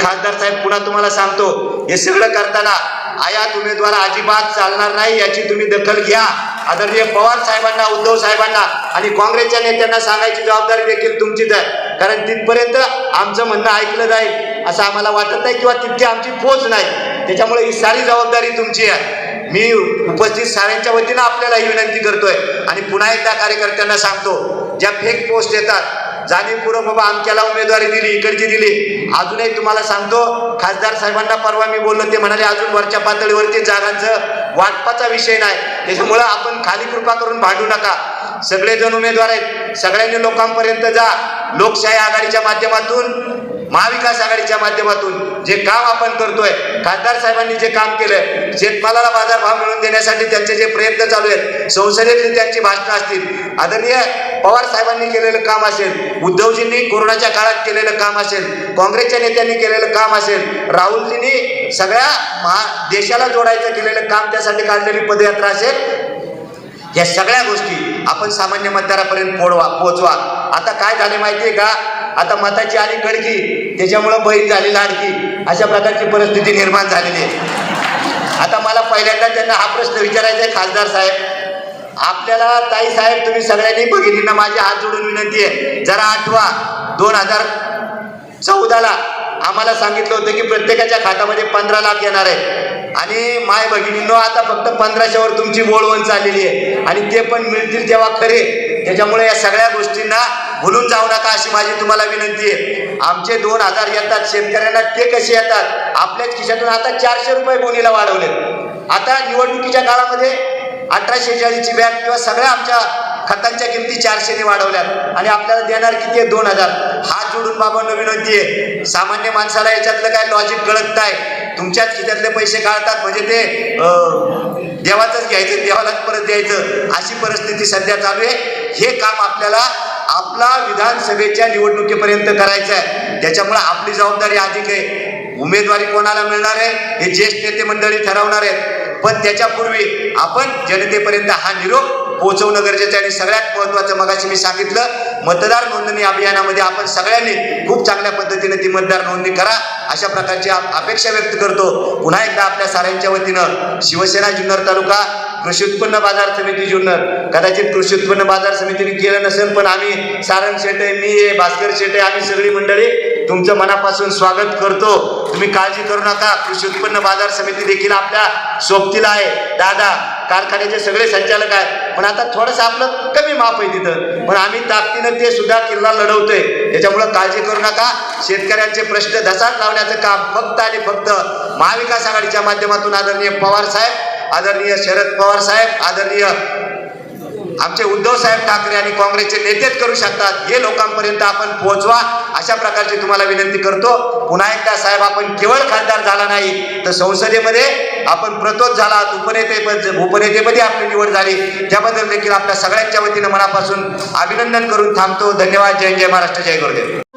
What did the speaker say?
खासदार साहेब पुन्हा तुम्हाला सांगतो हे सगळं करताना आयात उमेदवार अजिबात चालणार नाही याची तुम्ही दखल घ्या. आदरणीय पवार साहेबांना उद्धव साहेबांना आणि काँग्रेसच्या नेत्यांना सांगायची जबाबदारी देखील तुमचीच आहे कारण तिथपर्यंत आमचं म्हणणं ऐकलं जाईल असं आम्हाला वाटत नाही किंवा तितकी आमची पोच नाही. त्याच्यामुळे ही सारी जबाबदारी तुमची आहे. मी उपस्थित साऱ्यांच्या वतीनं आपल्याला ही विनंती करतोय. आणि पुन्हा एकदा कार्यकर्त्यांना सांगतो ज्या फेक पोस्ट येतात जाणीवपूर्वक बाबा आमच्याला उमेदवारी दिली इकडची दिली. अजूनही तुम्हाला सांगतो खासदार साहेबांना परवा मी बोललो ते म्हणाले अजून वरच्या पातळीवरती जागांचं वाटपाचा विषय नाही. त्याच्यामुळं आपण खाली कृपा करून भांडू नका. सगळेजण उमेदवार आहेत. सगळ्यांनी लोकांपर्यंत जा. लोकशाही आघाडीच्या माध्यमातून महाविकास आघाडीच्या माध्यमातून जे काम आपण करतोय खासदार साहेबांनी जे काम केलंय शेतमालाला बाजारभाव मिळवून देण्यासाठी त्यांचे जे प्रयत्न चालू आहेत संसदेतली त्यांची भाषणं असतील. आदरणीय पवार साहेबांनी केलेलं काम असेल उद्धवजींनी कोरोनाच्या काळात केलेलं काम असेल काँग्रेसच्या नेत्यांनी केलेलं काम असेल राहुलजींनी सगळ्या महा देशाला जोडायचं केलेलं काम त्यासाठी काढलेली पदयात्रा असेल या सगळ्या गोष्टी आपण सामान्य मतदारापर्यंत पोडवा पोचवा. आता काय झाले माहितीये का? आता मताची आली कडकी त्याच्यामुळं बहीण झाली लाडकी. अशा प्रकारची परिस्थिती निर्माण झालेली आहे. आता मला पहिल्यांदा त्यांना हा प्रश्न विचारायचा आहे खासदार साहेब. आपल्याला ताई साहेब तुम्ही सगळ्यांनी भगिनींना माझी हात जोडून विनंती आहे. जरा आठवा. दोन हजार चौदाला आम्हाला सांगितलं होतं की प्रत्येकाच्या खात्यामध्ये पंधरा लाख येणार आहे. आणि माय भगिनींनो आता फक्त पंधराशेवर तुमची बोलवण चाललेली आहे. आणि ते पण मिळतील तेव्हा खरे. त्याच्यामुळे या सगळ्या गोष्टींना भुलून जाऊ नका अशी माझी तुम्हाला विनंती आहे. आमचे दोन हजार येतात शेतकऱ्यांना ते कसे येतात? आपल्याच खिशातून आता चारशे रुपये बोनीला वाढवले आता निवडणुकीच्या काळामध्ये अठराशे चाळीसची बॅग किंवा सगळ्या आमच्या खतांच्या किमती चारशेने वाढवल्यात. आणि आपल्याला देणार किती आहे? दोन हजार. हात जोडून बाबांना विनंती आहे. सामान्य माणसाला याच्यातलं काय लॉजिक कळत नाही. तुमच्याच खिशातले पैसे काढतात म्हणजे ते देवाचंच घ्यायचं देवालाच परत द्यायचं अशी परिस्थिती सध्या चालू आहे. हे काम आपल्याला आपला विधानसभेच्या निवडणुकीपर्यंत करायचं आहे. त्याच्यामुळे आपली जबाबदारी अधिक आहे. उमेदवारी कोणाला मिळणार आहे हे ज्येष्ठ नेते मंडळी ठरवणार आहेत. पण त्याच्यापूर्वी आपण जनतेपर्यंत हा निरोप पोहोचवणं गरजेचं आहे. आणि सगळ्यात महत्त्वाचं मगाशी मी सांगितलं मतदार नोंदणी अभियानामध्ये आपण सगळ्यांनी खूप चांगल्या पद्धतीने ती मतदार नोंदणी करा अशा प्रकारची अपेक्षा व्यक्त करतो. पुन्हा एकदा आपल्या साऱ्यांच्या वतीनं शिवसेना जुन्नर तालुका कृषी उत्पन्न बाजार समिती जुन्नर. कदाचित कृषी उत्पन्न बाजार समितीने केलं नसेल पण आम्ही सारंग शेटे मी आहे भास्कर शेटे आम्ही सगळी मंडळी तुमचं मनापासून स्वागत करतो. तुम्ही काळजी करू नका. कृषी उत्पन्न बाजार समिती देखील आपल्या सोबतीला आहे. दादा कारखान्याचे सगळे संचालक आहेत. पण आता थोडंसं आपलं कमी माप आहे तिथं. पण आम्ही ताकदीनं ते सुद्धा किल्ला लढवतोय. त्याच्यामुळं काळजी करू नका. शेतकऱ्यांचे प्रश्न धसात लावण्याचं काम फक्त आणि फक्त महाविकास आघाडीच्या माध्यमातून आदरणीय पवार साहेब आदरणीय शरद पवार साहेब आदरणीय आमचे उद्धव साहेब ठाकरे आणि काँग्रेसचे नेतेच करू शकतात. हे लोकांपर्यंत आपण पोहोचवा. अशा प्रकारची तुम्हाला विनंती करतो. पुन्हा एकदा साहेब आपण केवळ खासदार झाला नाही तर संसदेमध्ये आपण प्रतोद झाला उपनेते उपनेतेपदी आपली निवड झाली. त्याबद्दल देखील आपल्या सगळ्यांच्या वतीनं मनापासून अभिनंदन करून थांबतो. धन्यवाद. जय जय महाराष्ट्र. जय गुरुदेव.